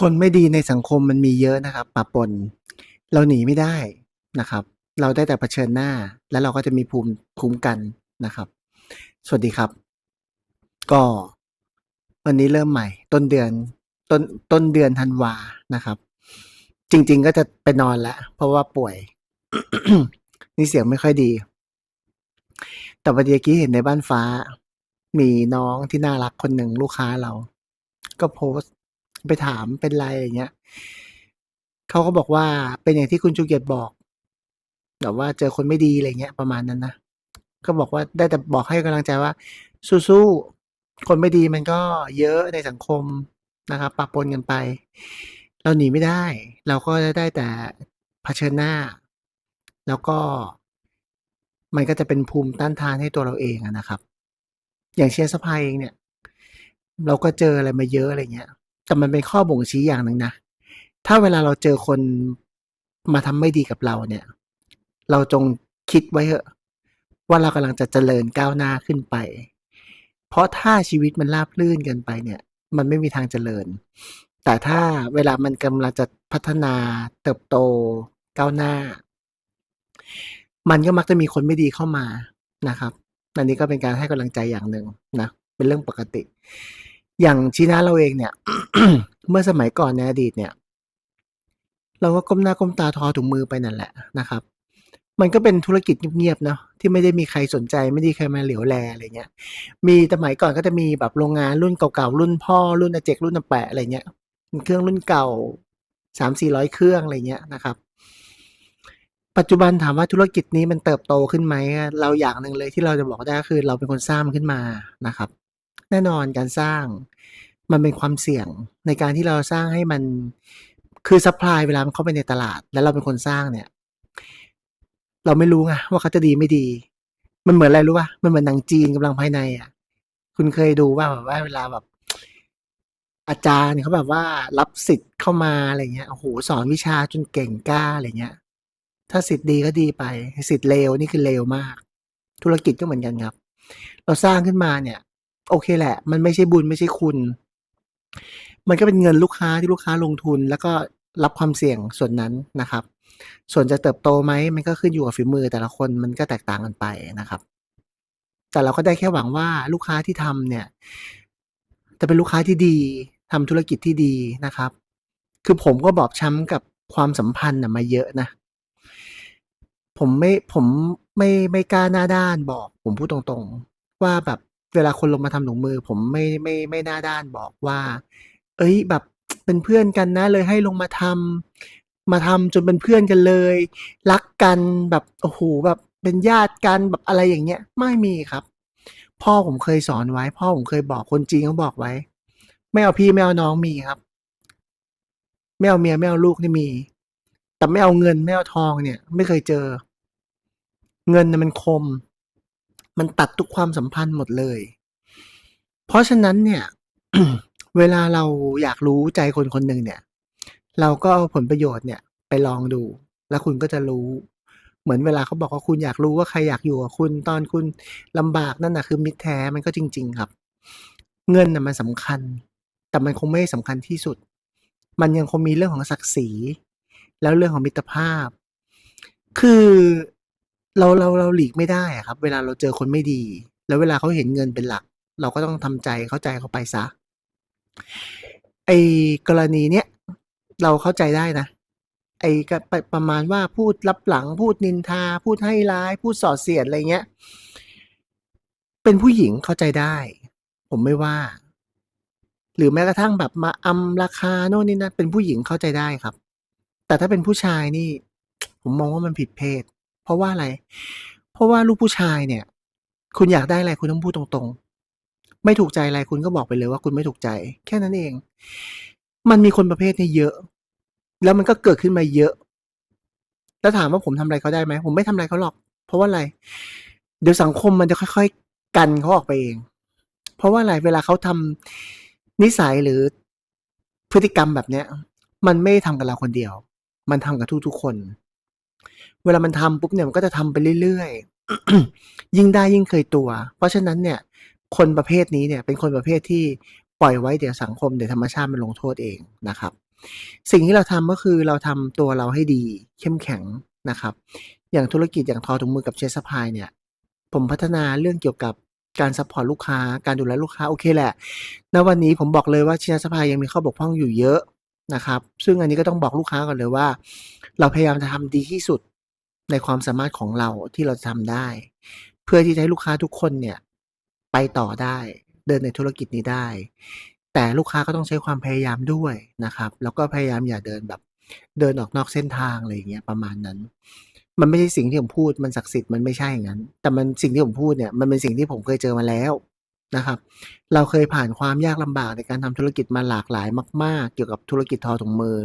คนไม่ดีในสังคมมันมีเยอะนะครับปะปน เราหนีไม่ได้นะครับ เราได้แต่เผชิญหน้า แล้วเราก็จะมีภูมิคุ้มกันนะครับ สวัสดีครับ ก็วันนี้เริ่มใหม่ ต้นเดือนต้นต้นเดือนธันวานะครับ จริง ๆ ก็จะไปนอนล้วเพราะว่าป่วย นี่เสียงไม่ค่อยดี แต่วันเมื่อกี้เห็นในบ้านฟ้า มีน้องที่น่ารักคนหนึ่งลูกค้าเรา ก็โพสต์ ไปถามเป็นไรอย่างเงี้ยเขาก็บอกว่าเป็นอย่างที่คุณชูเกียรติบอกแบบว่าเจอคนไม่ดีอะไรเงี้ยประมาณนั้นนะก็บอกว่าได้แต่บอกให้กำลังใจว่า สู้ๆคนไม่ดีมันก็เยอะในสังคมนะครับปะปนกันไป เราหนีไม่ได้ เราก็ได้แต่เผชิญหน้า แล้วก็มันก็จะเป็นภูมิต้านทานให้ตัวเราเองนะครับ อย่างเชียร์สะพายเองเนี่ย เราก็เจออะไรมาเยอะอะไรเงี้ย แต่มันเป็นข้อบ่งชี้อย่างหนึ่งนะ ถ้าเวลาเราเจอคนมาทำไม่ดีกับเราเนี่ย เราจงคิดไว้เถอะว่าเรากำลังจะเจริญก้าวหน้าขึ้นไป เพราะถ้าชีวิตมันราบรื่นเกินไปเนี่ย มันไม่มีทางเจริญ แต่ถ้าเวลามันกำลังจะพัฒนาเติบโตก้าวหน้า มันก็มักจะมีคนไม่ดีเข้ามานะครับอันนี้ก็เป็นการให้กำลังใจอย่างหนึ่งนะ เป็นเรื่องปกติ อย่างชีนะเราเองเนี่ย เมื่อสมัยก่อนในอดีตเนี่ย เราก็ก้มหน้าก้มตาทอถุงมือไปนั่นแหละนะครับ มันก็เป็นธุรกิจเงียบๆเนาะที่ไม่ได้มีใครสนใจไม่ได้ใครมาเหลียวแลอะไรเงี้ย มีสมัยก่อนก็จะมีแบบโรงงานรุ่นเก่าๆรุ่นพ่อรุ่นอาเจกรุ่นอาแปะอะไรเงี้ยเครื่องรุ่นเก่าสามสี่ร้อยเครื่องอะไรเงี้ยนะครับ ปัจจุบันถามว่าธุรกิจนี้มันเติบโตขึ้นไหมเราอย่างหนึ่งเลยที่เราจะบอกได้ก็คือเราเป็นคนสร้างขึ้นมานะครับ แน่นอนการสร้างมันเป็นความเสี่ยงในการที่เราสร้างให้มันคือซัพพลายเวลามันเข้าไปในตลาด แล้วเราเป็นคนสร้างเนี่ย เราไม่รู้ไงว่าเขาจะดีไม่ดี มันเหมือนอะไรรู้ป่ะมันเหมือนหนังจีนกำลังภายในอะ คุณเคยดูว่าแบบว่าเวลาแบบ อาจารย์เขาแบบว่ารับสิทธิ์เข้ามาอะไรเงี้ยโอ้โหสอนวิชาจนเก่งกล้าอะไรเงี้ย ถ้าสิทธิ์ดีก็ดีไปสิทธิ์เลวนี่คือเลวมาก ธุรกิจก็เหมือนกันครับ เราสร้างขึ้นมาเนี่ย โอเคแหละ มันไม่ใช่บุญไม่ใช่คุณ มันก็เป็นเงินลูกค้าที่ลูกค้าลงทุน แล้วก็รับความเสี่ยงส่วนนั้นนะครับ ส่วนจะเติบโตไหมมันก็ขึ้นอยู่กับฝีมือแต่ละคนมันก็แตกต่างกันไปนะครับ แต่เราก็ได้แค่หวังว่าลูกค้าที่ทำเนี่ยจะเป็นลูกค้าที่ดีทำธุรกิจที่ดีนะครับ คือผมก็บอบช้ำกับความสัมพันธ์มาเยอะนะ ผมไม่ผมไม่ไม่กล้าหน้าด้านบอก ผมพูดตรงๆ ว่าแบบ เวลาคนลงมาทำถุงมือ ผมไม่ไม่ไม่หน้าด้านบอกว่า เอ้ยแบบเป็นเพื่อนกันนะเลยให้ลงมาทำมาทำจนเป็นเพื่อนกันเลย รักกันแบบโอ้โหแบบเป็นญาติกันแบบอะไรอย่างเงี้ย ไม่มีครับ พ่อผมเคยสอนไว้ พ่อผมเคยบอกคนจีนเขาบอกไว้ ไม่เอาพี่ไม่เอาน้องมีครับ ไม่เอาเมียไม่เอาลูกนี่มี แต่ไม่เอาเงินไม่เอาทองเนี่ย ไม่เคยเจอ เงินน่ะมันคม มันตัดทุกความสัมพันธ์หมดเลย เพราะฉะนั้นเนี่ย เวลาเราอยากรู้ใจคนคนหนึ่งเนี่ย เราก็เอาผลประโยชน์เนี่ยไปลองดู แล้วคุณก็จะรู้ เหมือนเวลาเขาบอกว่าคุณอยากรู้ว่าใครอยากอยู่กับคุณตอนคุณลำบากนั่นนะคือมิตรแท้มันก็จริง ๆ ครับ เงินน่ะมันสำคัญ แต่มันคงไม่สำคัญที่สุด มันยังคงมีเรื่องของศักดิ์ศรี แล้วเรื่องของมิตรภาพ คือ เราเราเราหลีกไม่ได้อะครับ เวลาเราเจอคนไม่ดี แล้วเวลาเขาเห็นเงินเป็นหลัก เราก็ต้องทำใจเข้าใจเขาไปซะไอ้กรณีเนี้ยเราเข้าใจได้นะ ไอ้ไปประมาณว่าพูดลับหลัง พูดนินทา พูดให้ร้าย พูดส่อเสียดอะไรเงี้ย เป็นผู้หญิงเข้าใจได้ ผมไม่ว่า หรือแม้กระทั่งแบบมาอำราคาโน่นนี่นั่นเป็นผู้หญิงเข้าใจได้ครับ แต่ถ้าเป็นผู้ชายนี่ ผมมองว่ามันผิดเพศ เพราะว่าอะไร เพราะว่าลูกผู้ชายเนี่ย คุณอยากได้อะไรคุณต้องพูดตรงๆ ไม่ถูกใจอะไรคุณก็บอกไปเลยว่าคุณไม่ถูกใจ แค่นั้นเอง มันมีคนประเภทนี้เยอะ แล้วมันก็เกิดขึ้นมาเยอะ แล้วถามว่าผมทำอะไรเขาได้ไหมผมไม่ทำอะไรเขาหรอก เพราะว่าอะไร เดี๋ยวสังคมมันจะค่อยๆ กันเขาออกไปเอง เพราะว่าอะไรเวลาเขาทำนิสัยหรือพฤติกรรมแบบเนี้ย มันไม่ทำกับเราคนเดียว มันทำกับทุกๆคน เวลามันทำปุ๊บเนี่ยมันก็จะทำไปเรื่อยๆ ยิ่งได้ยิ่งเคยตัว เพราะฉะนั้นเนี่ย คนประเภทนี้เนี่ยเป็นคนประเภทที่ปล่อยไว้เดี๋ยวสังคมเดี๋ยวธรรมชาติมันลงโทษเองนะครับ สิ่งที่เราทำก็คือเราทำตัวเราให้ดีเข้มแข็งนะครับ อย่างธุรกิจอย่างทอถุงมือกับเชสพายเนี่ย ผมพัฒนาเรื่องเกี่ยวกับการซัปพอร์ตลูกค้า การดูแลลูกค้าโอเคแหละ ณ วันนี้ผมบอกเลยว่าเชสพายยังมีข้อบกพร่องอยู่เยอะนะครับ ซึ่งอันนี้ก็ต้องบอกลูกค้าก่อนเลยว่า เราพยายามจะทำดีที่สุด ในความสามารถของเราที่เราจะทำได้ เพื่อที่จะให้ลูกค้าทุกคนเนี่ยไปต่อได้เดินในธุรกิจนี้ได้ แต่ลูกค้าก็ต้องใช้ความพยายามด้วยนะครับ แล้วก็พยายามอย่าเดินแบบเดินออกนอกเส้นทางอะไรอย่างเงี้ยประมาณนั้น มันไม่ใช่สิ่งที่ผมพูดมันศักดิ์สิทธิ์มันไม่ใช่อย่างงั้น แต่มันสิ่งที่ผมพูดเนี่ยมันเป็นสิ่งที่ผมเคยเจอมาแล้วนะครับ เราเคยผ่านความยากลำบากในการทำธุรกิจมาหลากหลายมาก ๆ เกี่ยวกับธุรกิจทอถุงมือ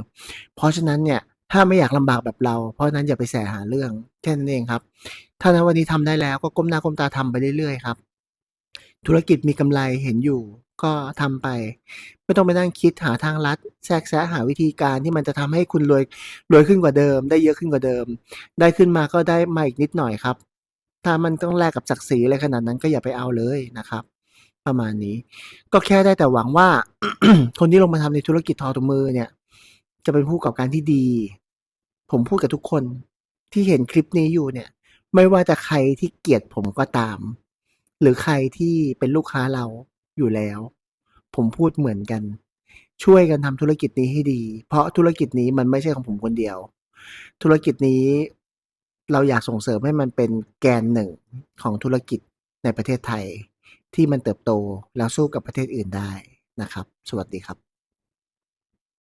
เพราะฉะนั้นเนี่ย ถ้าไม่อยากลำบากแบบเรา เพราะนั้นอย่าไปแสหาเรื่องแค่นั้นเองครับ ถ้าณวันนี้ทำได้แล้วก็ก้มหน้าก้มตาทำไปเรื่อยๆครับ ธุรกิจมีกำไรเห็นอยู่ก็ทำไป ไม่ต้องไปนั่งคิดหาทางลัด แทรกแซะหาวิธีการที่มันจะทำให้คุณรวยรวยขึ้นกว่าเดิม ได้เยอะขึ้นกว่าเดิม ได้ขึ้นมาก็ได้มาอีกนิดหน่อยครับ ถ้ามันต้องแลกกับศักดิ์ศรีอะไรขนาดนั้นก็อย่าไปเอาเลยนะครับ ประมาณนี้ ก็แค่ได้แต่หวังว่า คนที่ลงมาทำในธุรกิจทอถุงมือเนี่ย จะเป็นผู้ประกอบการที่ดี ผมพูดกับทุกคนที่เห็นคลิปนี้อยู่เนี่ย ไม่ว่าจะใครที่เกลียดผมก็ตาม หรือใครที่เป็นลูกค้าเราอยู่แล้ว ผมพูดเหมือนกัน ช่วยกันทำธุรกิจนี้ให้ดี เพราะธุรกิจนี้มันไม่ใช่ของผมคนเดียว ธุรกิจนี้เราอยากส่งเสริมให้มันเป็นแกนหนึ่งของธุรกิจในประเทศไทย ที่มันเติบโตแล้วสู้กับประเทศอื่นได้นะครับ สวัสดีครับ